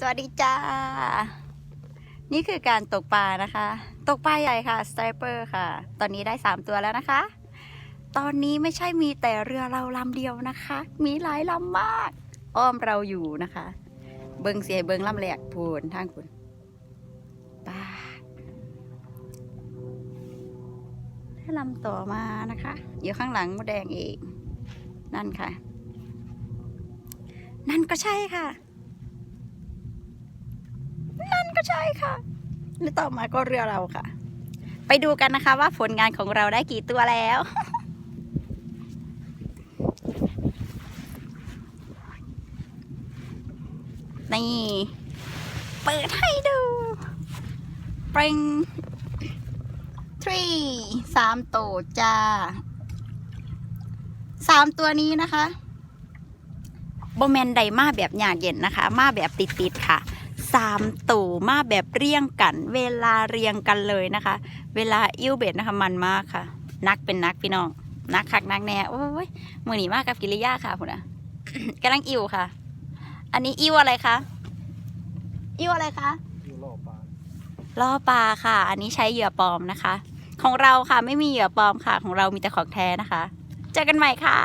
สวัสดีจ้า นี่คือการตกปลานะคะ ตกปลาใหญ่ค่ะสไตรเปอร์ค่ะ ตอนนี้ได้ 3 ตัวแล้วนะคะ ตอนนี้ไม่ใช่มีแต่เรือเราลำเดียวนะคะ มีหลายลำมาก อ้อมเราอยู่นะคะ เบิงเสียเบิงลำแหลกพูนทางคุณปลาได้ลำต่อมานะคะ อยู่ข้างหลังมดแดงเอง นั่นค่ะ นั่นก็ใช่ค่ะ นั่นก็ ใช่ค่ะหรือต่อมาก็เรือเราค่ะ ไปดูกันนะคะว่าผลงานของเราได้กี่ตัวแล้ว นี่ เปิดให้ดูปริงทรีสามตัวจ้าสามตัวนี้นะคะโบแมนไดมาแบบหยาดเย็นนะคะ มาแบบติดๆค่ะ สามตู่มาแบบเรียงกัน เวลาเรียงกันเลยนะคะ เวลาอิ้วเบ็ดนะคะมันมากค่ะ นักเป็นนักพี่น้อง นักคักนักแน่โอ้ยมือหนีมากกับกิริยาค่ะคุณอะกำลังอิ้วค่ะ อันนี้อิ้วอะไรคะอิ้วอะไรคะอยู่รอปลาล่อปลาค่ะ อันนี้ใช้เหยื่อปลอมนะคะ ของเราค่ะไม่มีเหยื่อปลอมค่ะ ของเรามีแต่ของแท้นะคะ เจอกันใหม่ค่ะ